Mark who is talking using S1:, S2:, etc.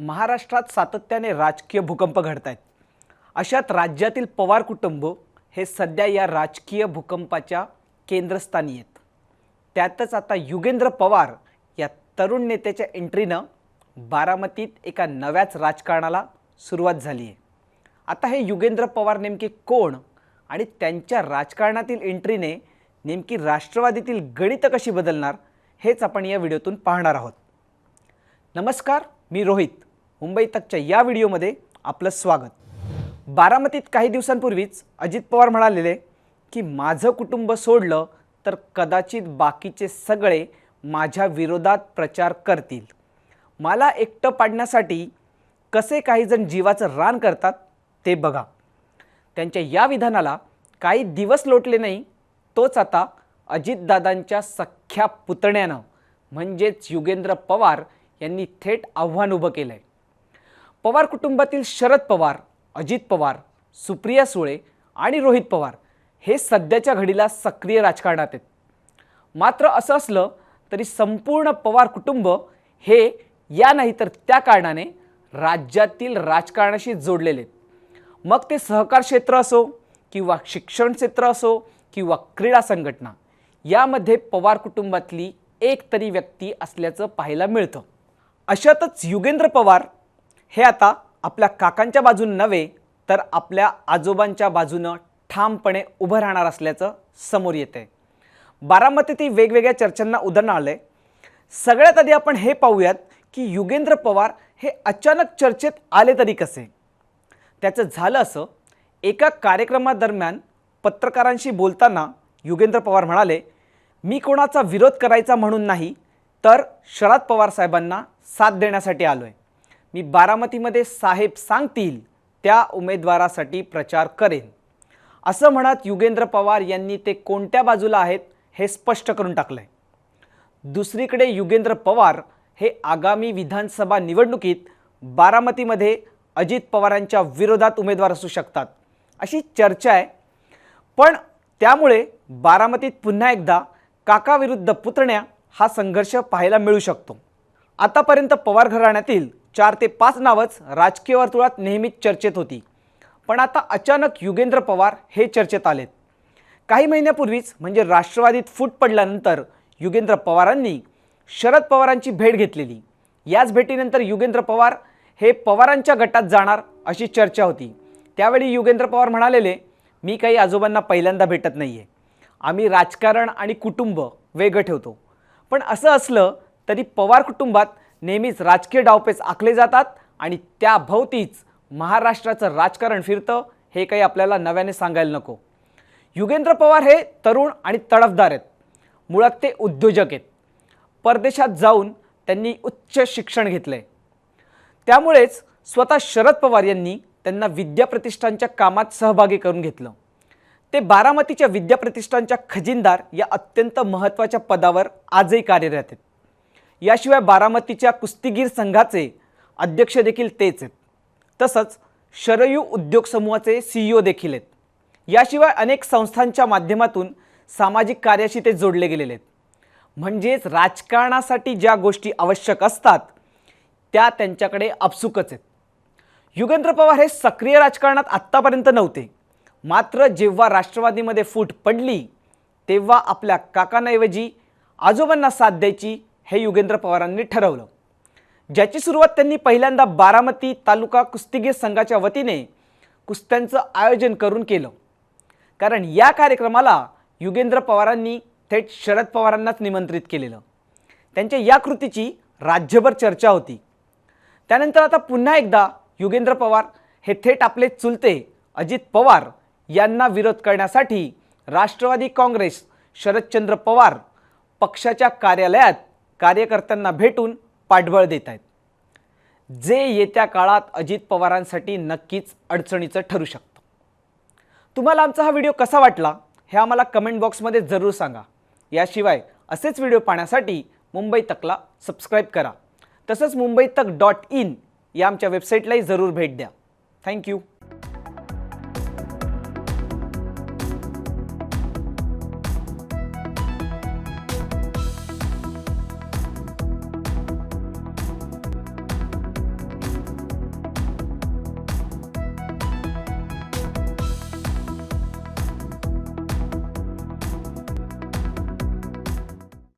S1: महाराष्ट्रात सातत्याने राजकीय भूकंप घडत आहेत अशात राज्यातील पवार कुटुंब हे सध्या या राजकीय भूकंपाच्या केंद्रस्थानी आहेत. त्यातच आता युगेंद्र पवार या तरुण नेत्याच्या एंट्रीनं बारामतीत एका नव्याच राजकारणाला सुरुवात झाली आहे. आता हे युगेंद्र पवार नेमके कोण आणि त्यांच्या राजकारणातील एंट्रीने नेमकी राष्ट्रवादीतील गणितं कशी बदलणार हेच आपण या व्हिडिओतून पाहणार आहोत. नमस्कार मी रोहित. मुंबई तकच्या या व्हिडिओमध्ये आपलं स्वागत. बारामतीत काही दिवसांपूर्वीच अजित पवार म्हणालेले की माझं कुटुंब सोडलं तर कदाचित बाकीचे सगळे माझ्या विरोधात प्रचार करतील. मला एकटं पाडण्यासाठी कसे काहीजण जीवाचं रान करतात ते बघा. त्यांच्या या विधानाला काही दिवस लोटले नाही तोच आता अजितदादांच्या सख्ख्या पुतण्यानं म्हणजेच युगेंद्र पवार यांनी थेट आव्हान उभं केलं आहे पवार कुटुंबातील शरद पवार अजित पवार सुप्रिया सुळे आणि रोहित पवार हे सध्याच्या घडीला सक्रिय राजकारणात आहेत. मात्र असं असलं तरी संपूर्ण पवार कुटुंब हे या नाही तर त्या कारणाने राज्यातील राजकारणाशी जोडलेले आहेत. मग ते सहकार क्षेत्र असो किंवा शिक्षण क्षेत्र असो किंवा क्रीडा संघटना यामध्ये पवार कुटुंबातली एक तरी व्यक्ती असल्याचं पाहायला मिळतं. अशातच युगेंद्र पवार हे आता आपल्या काकांच्या बाजून नव्हे तर आपल्या आजोबांच्या बाजूनं ठामपणे उभं राहणार असल्याचं समोर येत आहे बारामतीतील वेगवेगळ्या चर्चांना उदाहरण आलं आहे सगळ्यात आधी आपण हे पाहूयात की युगेंद्र पवार हे अचानक चर्चेत आले तरी कसे? त्याचं झालं असं एका कार्यक्रमादरम्यान पत्रकारांशी बोलताना युगेंद्र पवार म्हणाले मी कोणाचा विरोध करायचा म्हणून नाही तर शरद पवार साहेबांना साथ देण्यासाठी आलो आहे मी बारामतीमध्ये साहेब सांगतील त्या उमेदवारासाठी प्रचार करेन. असं म्हणत युगेंद्र पवार यांनी ते कोणत्या बाजूला आहेत हे स्पष्ट करून टाकलं आहे दुसरीकडे युगेंद्र पवार हे आगामी विधानसभा निवडणुकीत बारामतीमध्ये अजित पवारांच्या विरोधात उमेदवार असू शकतात अशी चर्चा आहे. पण त्यामुळे बारामतीत पुन्हा एकदा काकाविरुद्ध पुतण्या हा संघर्ष पाहायला मिळू शकतो. आतापर्यंत पवार घराण्यातील चार ते पाच नावच राजकीय वर्तुळात नेहमीच चर्चेत होती. पण आता अचानक युगेंद्र पवार हे चर्चेत आलेत. काही महिन्यापूर्वीच म्हणजे राष्ट्रवादीत फूट पडल्यानंतर युगेंद्र पवारांनी शरद पवारांची भेट घेतलेली. याच भेटीनंतर युगेंद्र पवार हे पवारांच्या गटात जाणार अशी चर्चा होती. त्यावेळी युगेंद्र पवार म्हणालेले मी काही आजोबांना पहिल्यांदा भेटत नाही आहे आम्ही राजकारण आणि कुटुंब वेगळं ठेवतो. पण असं असलं तरी पवार कुटुंबात नेहमीच राजकीय डावपेच आखले जातात आणि त्याभोवतीच महाराष्ट्राचं राजकारण फिरतं हे काही आपल्याला नव्याने सांगायला नको. युगेंद्र पवार हे तरुण आणि तडफदार आहेत. मुळात ते उद्योजक आहेत. परदेशात जाऊन त्यांनी उच्च शिक्षण घेतलं आहे त्यामुळेच स्वतः शरद पवार यांनी त्यांना विद्याप्रतिष्ठानच्या कामात सहभागी करून घेतलं. ते बारामतीच्या विद्याप्रतिष्ठानच्या खजिनदार या अत्यंत महत्त्वाच्या पदावर आजही कार्यरत आहेत. याशिवाय बारामतीच्या कुस्तीगीर संघाचे अध्यक्ष देखील तेच आहेत. तसंच शरयू उद्योग समूहाचे सीईओ ओ देखील आहेत. याशिवाय अनेक संस्थांच्या माध्यमातून सामाजिक कार्याशी ते जोडले गेलेले आहेत. म्हणजेच राजकारणासाठी ज्या गोष्टी आवश्यक असतात त्या त्यांच्याकडे अपसुकच आहेत. युगेंद्र पवार हे सक्रिय राजकारणात आत्तापर्यंत नव्हते. मात्र जेव्हा राष्ट्रवादीमध्ये फूट पडली तेव्हा आपल्या काकांऐवजी आजोबांना साथ द्यायची हे युगेंद्र पवारांनी ठरवलं. ज्याची सुरुवात त्यांनी पहिल्यांदा बारामती तालुका कुस्तीगीर संघाच्या वतीने कुस्त्यांचं आयोजन करून केलं. कारण या कार्यक्रमाला युगेंद्र पवारांनी थेट शरद पवारांनाच निमंत्रित केलेलं. त्यांच्या या कृतीची राज्यभर चर्चा होती. त्यानंतर आता पुन्हा एकदा युगेंद्र पवार हे थेट आपले चुलते अजित पवार यांना विरोध करण्यासाठी राष्ट्रवादी काँग्रेस शरदचंद्र पवार पक्षाच्या कार्यालयात कार्यकर्त्यांना भेटून पाठबळ देत आहेत जे येत्या काळात अजित पवारांसाठी नक्कीच अडचणीचं ठरू शकतं. तुम्हाला आमचा हा व्हिडिओ कसा वाटला हे आम्हाला कमेंट बॉक्समध्ये जरूर सांगा. याशिवाय असेच व्हिडिओ पाहण्यासाठी मुंबई तकला सबस्क्राईब करा. तसंच मुंबई तक डॉट इन या आमच्या वेबसाईटलाही जरूर भेट द्या. थँक्यू